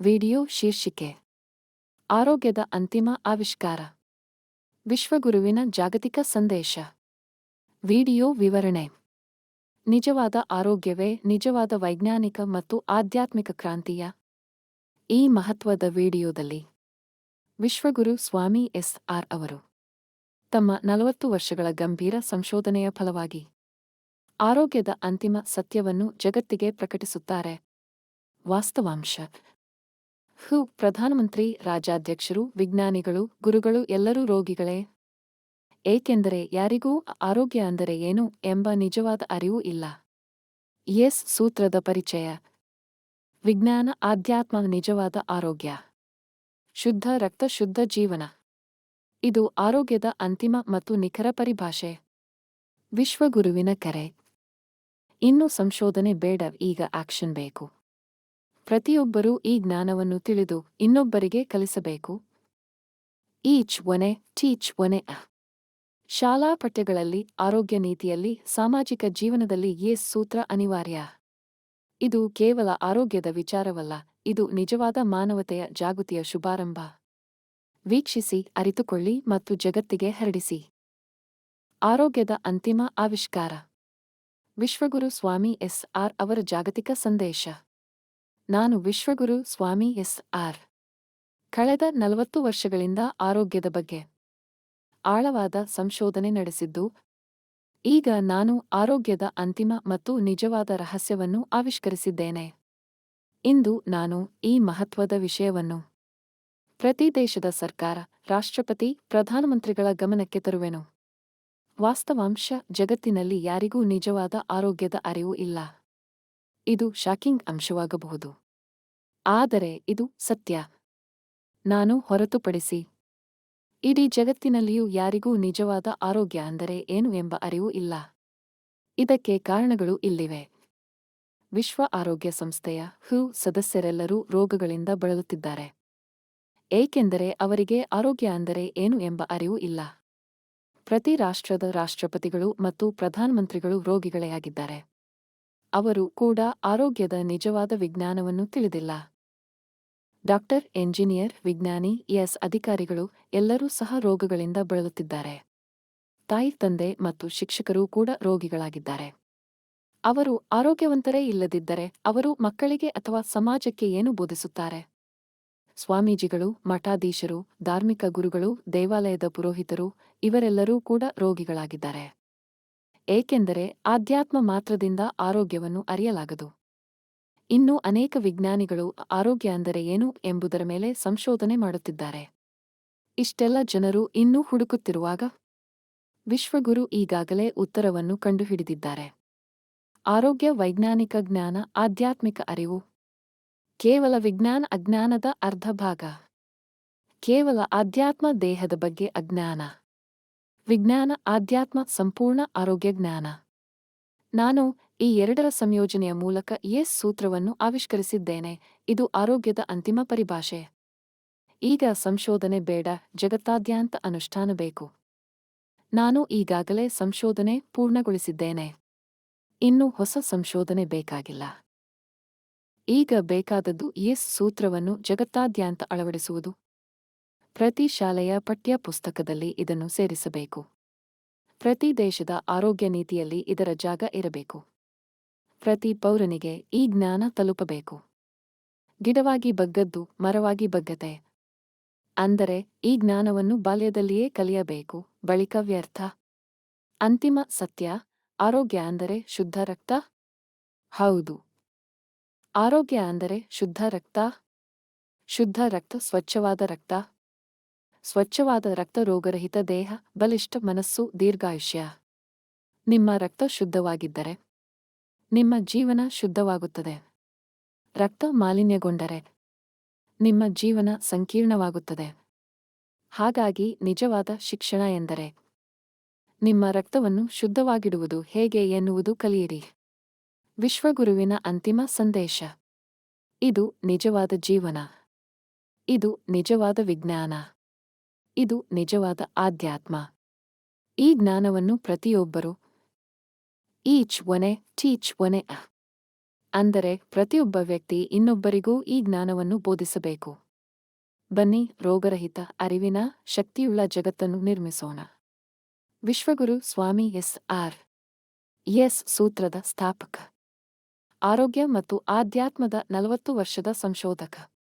Video ಶೀರ್ಷಿಕೆ. ಆರೋಗ್ಯದ ಅಂತಿಮ ಆವಿಷ್ಕಾರ. ವಿಶ್ವಗುರುವಿನ ಜಾಗತಿಕ ಸಂದೇಶ. ವಿಡಿಯೋ ವಿವರಣೆ. ನಿಜವಾದ ಆರೋಗ್ಯವೇ ನಿಜವಾದ ವೈಜ್ಞಾನಿಕ ಮತ್ತು ಆಧ್ಯಾತ್ಮಿಕ ಕ್ರಾಂತಿಯ ಈ ಮಹತ್ವದ ವಿಡಿಯೋದಲ್ಲಿ ವಿಶ್ವಗುರು ಸ್ವಾಮಿ ಎಸ್. ಆರ್. ಅವರು ತಮ್ಮ ನಲವತ್ತು ವರ್ಷಗಳ ಗಂಭೀರ ಸಂಶೋಧನೆಯ ಫಲವಾಗಿ ಆರೋಗ್ಯದ ಅಂತಿಮ ಸತ್ಯವನ್ನು ಜಗತ್ತಿಗೆ ಪ್ರಕಟಿಸುತ್ತಾರೆ. ವಾಸ್ತವಾಂಶ. ಹು, ಪ್ರಧಾನಮಂತ್ರಿ, ರಾಜ್ಯಾಧ್ಯಕ್ಷರು, ವಿಜ್ಞಾನಿಗಳು, ಗುರುಗಳು, ಎಲ್ಲರೂ ರೋಗಿಗಳೇ. ಏಕೆಂದರೆ ಯಾರಿಗೂ ಆರೋಗ್ಯ ಅಂದರೆ ಏನು ಎಂಬ ನಿಜವಾದ ಅರಿವು ಇಲ್ಲ. ಎಸ್ ಸೂತ್ರದ ಪರಿಚಯ. ವಿಜ್ಞಾನ ಆಧ್ಯಾತ್ಮ ನಿಜವಾದ ಆರೋಗ್ಯ. ಶುದ್ಧ ರಕ್ತ, ಶುದ್ಧ ಜೀವನ. ಇದು ಆರೋಗ್ಯದ ಅಂತಿಮ ಮತ್ತು ನಿಖರ ಪರಿಭಾಷೆ. ವಿಶ್ವಗುರುವಿನ ಕರೆ. ಇನ್ನು ಸಂಶೋಧನೆ ಬೇಡ, ಈಗ ಆಕ್ಷನ್ ಬೇಕು. ಪ್ರತಿಯೊಬ್ಬರೂ ಈ ಜ್ಞಾನವನ್ನು ತಿಳಿದು ಇನ್ನೊಬ್ಬರಿಗೆ ಕಲಿಸಬೇಕು. ಈಚ್ ಒನೆ ಟೀಚ್ ಒನೆ ಶಾಲಾ ಪಠ್ಯಗಳಲ್ಲಿ, ಆರೋಗ್ಯ ನೀತಿಯಲ್ಲಿ, ಸಾಮಾಜಿಕ ಜೀವನದಲ್ಲಿ ಯೇಸ್ ಸೂತ್ರ ಅನಿವಾರ್ಯ. ಇದು ಕೇವಲ ಆರೋಗ್ಯದ ವಿಚಾರವಲ್ಲ, ಇದು ನಿಜವಾದ ಮಾನವತೆಯ ಜಾಗೃತಿಯ ಶುಭಾರಂಭ. ವೀಕ್ಷಿಸಿ, ಅರಿತುಕೊಳ್ಳಿ ಮತ್ತು ಜಗತ್ತಿಗೆ ಹರಡಿಸಿ. ಆರೋಗ್ಯದ ಅಂತಿಮ ಆವಿಷ್ಕಾರ. ವಿಶ್ವಗುರು ಸ್ವಾಮಿ ಎಸ್ ಆರ್ ಅವರ ಜಾಗತಿಕ ಸಂದೇಶ. ನಾನು ವಿಶ್ವಗುರು ಸ್ವಾಮಿ ಎಸ್ ಆರ್. ಕಳೆದ ನಲವತ್ತು ವರ್ಷಗಳಿಂದ ಆರೋಗ್ಯದ ಬಗ್ಗೆ ಆಳವಾದ ಸಂಶೋಧನೆ ನಡೆಸಿದ್ದು, ಈಗ ನಾನು ಆರೋಗ್ಯದ ಅಂತಿಮ ಮತ್ತು ನಿಜವಾದ ರಹಸ್ಯವನ್ನು ಆವಿಷ್ಕರಿಸಿದ್ದೇನೆ. ಇಂದು ನಾನು ಈ ಮಹತ್ವದ ವಿಷಯವನ್ನು ಪ್ರತಿ ದೇಶದ ಸರ್ಕಾರ, ರಾಷ್ಟ್ರಪತಿ, ಪ್ರಧಾನಮಂತ್ರಿಗಳ ಗಮನಕ್ಕೆ ತರುವೆನು. ವಾಸ್ತವಾಂಶ ಜಗತ್ತಿನಲ್ಲಿ ಯಾರಿಗೂ ನಿಜವಾದ ಆರೋಗ್ಯದ ಅರಿವು ಇಲ್ಲ. ಇದು ಶಾಕಿಂಗ್ ಅಂಶವಾಗಬಹುದು. ಆದರೆ ಇದು ಸತ್ಯ. ನಾನು ಹೊರತುಪಡಿಸಿ, ಇಡೀ ಜಗತ್ತಿನಲ್ಲಿಯೂ ಯಾರಿಗೂ ನಿಜವಾದ ಆರೋಗ್ಯ ಅಂದರೆ ಏನು ಎಂಬ ಅರಿವು ಇಲ್ಲ. ಇದಕ್ಕೆ ಕಾರಣಗಳು ಇಲ್ಲಿವೆ. ವಿಶ್ವ ಆರೋಗ್ಯ ಸಂಸ್ಥೆಯ ಹು ಸದಸ್ಯರೆಲ್ಲರೂ ರೋಗಗಳಿಂದ ಬಳಲುತ್ತಿದ್ದಾರೆ. ಏಕೆಂದರೆ ಅವರಿಗೆ ಆರೋಗ್ಯ ಅಂದರೆ ಏನು ಎಂಬ ಅರಿವು ಇಲ್ಲ. ಪ್ರತಿ ರಾಷ್ಟ್ರದ ರಾಷ್ಟ್ರಪತಿಗಳು ಮತ್ತು ಪ್ರಧಾನಮಂತ್ರಿಗಳು ರೋಗಿಗಳೇ ಆಗಿದ್ದಾರೆ. ಅವರು ಕೂಡ ಆರೋಗ್ಯದ ನಿಜವಾದ ವಿಜ್ಞಾನವನ್ನು ತಿಳಿದಿಲ್ಲ. ಡಾಕ್ಟರ್ ಎಂಜಿನಿಯರ್, ವಿಜ್ಞಾನಿ, ಎಸ್. ಅಧಿಕಾರಿಗಳು ಎಲ್ಲರೂ ಸಹ ರೋಗಗಳಿಂದ ಬಳಲುತ್ತಿದ್ದಾರೆ. ತಾಯಿ, ತಂದೆ ಮತ್ತು ಶಿಕ್ಷಕರೂ ಕೂಡ ರೋಗಿಗಳಾಗಿದ್ದಾರೆ. ಅವರು ಆರೋಗ್ಯವಂತರೇ ಇಲ್ಲದಿದ್ದರೆ ಅವರು ಮಕ್ಕಳಿಗೆ ಅಥವಾ ಸಮಾಜಕ್ಕೆ ಏನು ಬೋಧಿಸುತ್ತಾರೆ? ಸ್ವಾಮೀಜಿಗಳು, ಮಠಾಧೀಶರು, ಧಾರ್ಮಿಕ ಗುರುಗಳು, ದೇವಾಲಯದ ಪುರೋಹಿತರು ಇವರೆಲ್ಲರೂ ಕೂಡ ರೋಗಿಗಳಾಗಿದ್ದಾರೆ. ಏಕೆಂದರೆ ಆಧ್ಯಾತ್ಮ ಮಾತ್ರದಿಂದ ಆರೋಗ್ಯವನ್ನು ಅರಿಯಲಾಗದು. ಇನ್ನು ಅನೇಕ ವಿಜ್ಞಾನಿಗಳು ಆರೋಗ್ಯ ಅಂದರೆ ಏನು ಎಂಬುದರ ಮೇಲೆ ಸಂಶೋಧನೆ ಮಾಡುತ್ತಿದ್ದಾರೆ. ಇಷ್ಟೆಲ್ಲ ಜನರು ಇನ್ನೂ ಹುಡುಕುತ್ತಿರುವಾಗ ವಿಶ್ವಗುರು ಈಗಾಗಲೇ ಉತ್ತರವನ್ನು ಕಂಡುಹಿಡಿದಿದ್ದಾರೆ. ಆರೋಗ್ಯ, ವೈಜ್ಞಾನಿಕ ಜ್ಞಾನ, ಆಧ್ಯಾತ್ಮಿಕ ಅರಿವು ಕೇವಲ ವಿಜ್ಞಾನ, ಅಜ್ಞಾನದ ಅರ್ಧ ಭಾಗ. ಕೇವಲ ಆಧ್ಯಾತ್ಮ ದೇಹದ ಬಗ್ಗೆ ಅಜ್ಞಾನ. ವಿಜ್ಞಾನ ಆಧ್ಯಾತ್ಮ ಸಂಪೂರ್ಣ ಆರೋಗ್ಯ ಜ್ಞಾನ. ನಾನು ಈ ಎರಡರ ಸಂಯೋಜನೆಯ ಮೂಲಕ ಎಸ್ ಸೂತ್ರವನ್ನು ಆವಿಷ್ಕರಿಸಿದ್ದೇನೆ. ಇದು ಆರೋಗ್ಯದ ಅಂತಿಮ ಪರಿಭಾಷೆ. ಈಗ ಸಂಶೋಧನೆ ಬೇಡ, ಜಗತ್ತಾದ್ಯಂತ ಅನುಷ್ಠಾನ ಬೇಕು. ನಾನು ಈಗಾಗಲೇ ಸಂಶೋಧನೆ ಪೂರ್ಣಗೊಳಿಸಿದ್ದೇನೆ. ಇನ್ನು ಹೊಸ ಸಂಶೋಧನೆ ಬೇಕಾಗಿಲ್ಲ. ಈಗ ಬೇಕಾದದ್ದು ಎಸ್ ಸೂತ್ರವನ್ನು ಜಗತ್ತಾದ್ಯಂತ ಅಳವಡಿಸುವುದು. ಪ್ರತಿ ಶಾಲೆಯ ಪಠ್ಯ ಪುಸ್ತಕದಲ್ಲಿ ಇದನ್ನು ಸೇರಿಸಬೇಕು. ಪ್ರತಿ ದೇಶದ ಆರೋಗ್ಯ ನೀತಿಯಲ್ಲಿ ಇದರ ಜಾಗ ಇರಬೇಕು. ಪ್ರತಿ ಪೌರನಿಗೆ ಈ ಜ್ಞಾನ ತಲುಪಬೇಕು. ಗಿಡವಾಗಿ ಬಗ್ಗದ್ದು ಮರವಾಗಿ ಬಗ್ಗತೆ ಅಂದರೆ ಈ ಜ್ಞಾನವನ್ನು ಬಾಲ್ಯದಲ್ಲಿಯೇ ಕಲಿಯಬೇಕು, ಬಳಿಕ ವ್ಯರ್ಥ. ಅಂತಿಮ ಸತ್ಯ, ಆರೋಗ್ಯ ಅಂದರೆ ಶುದ್ಧ ರಕ್ತ? ಹೌದು. ಆರೋಗ್ಯ ಅಂದರೆ ಶುದ್ಧ ರಕ್ತ? ಶುದ್ಧ ರಕ್ತ ಸ್ವಚ್ಛವಾದ ರಕ್ತ? ಸ್ವಚ್ಛವಾದ ರಕ್ತ ರೋಗರಹಿತ ದೇಹ, ಬಲಿಷ್ಠ ಮನಸ್ಸು, ದೀರ್ಘಾಯುಷ್ಯ. ನಿಮ್ಮ ರಕ್ತ ಶುದ್ಧವಾಗಿದ್ದರೆ, ನಿಮ್ಮ ಜೀವನ ಶುದ್ಧವಾಗುತ್ತದೆ. ರಕ್ತ ಮಾಲಿನ್ಯಗೊಂಡರೆ, ನಿಮ್ಮ ಜೀವನ ಸಂಕೀರ್ಣವಾಗುತ್ತದೆ. ಹಾಗಾಗಿ ನಿಜವಾದ ಶಿಕ್ಷಣ ಎಂದರೆ, ನಿಮ್ಮ ರಕ್ತವನ್ನು ಶುದ್ಧವಾಗಿಡುವುದು ಹೇಗೆ ಎನ್ನುವುದು ಕಲಿಯಿರಿ. ವಿಶ್ವಗುರುವಿನ ಅಂತಿಮ ಸಂದೇಶ. ಇದು ನಿಜವಾದ ಜೀವನ. ಇದು ನಿಜವಾದ ವಿಜ್ಞಾನ. ಇದು ನಿಜವಾದ ಆಧ್ಯಾತ್ಮ. ಈ ಜ್ಞಾನವನ್ನು ಪ್ರತಿಯೊಬ್ಬರು ಈಚ್ ಒನೆ ಟೀಚ್ ಒನೆ ಅಂದರೆ ಪ್ರತಿಯೊಬ್ಬ ವ್ಯಕ್ತಿ ಇನ್ನೊಬ್ಬರಿಗೂ ಈ ಜ್ಞಾನವನ್ನು ಬೋಧಿಸಬೇಕು. ಬನ್ನಿ ರೋಗರಹಿತ ಅರಿವಿನ ಶಕ್ತಿಯುಳ್ಳ ಜಗತ್ತನ್ನು ನಿರ್ಮಿಸೋಣ. ವಿಶ್ವಗುರು ಸ್ವಾಮಿ ಎಸ್ ಆರ್ ಎಸ್ ಸೂತ್ರದ ಸ್ಥಾಪಕ. ಆರೋಗ್ಯ ಮತ್ತು ಆಧ್ಯಾತ್ಮದ ನಲವತ್ತು ವರ್ಷದ ಸಂಶೋಧಕ.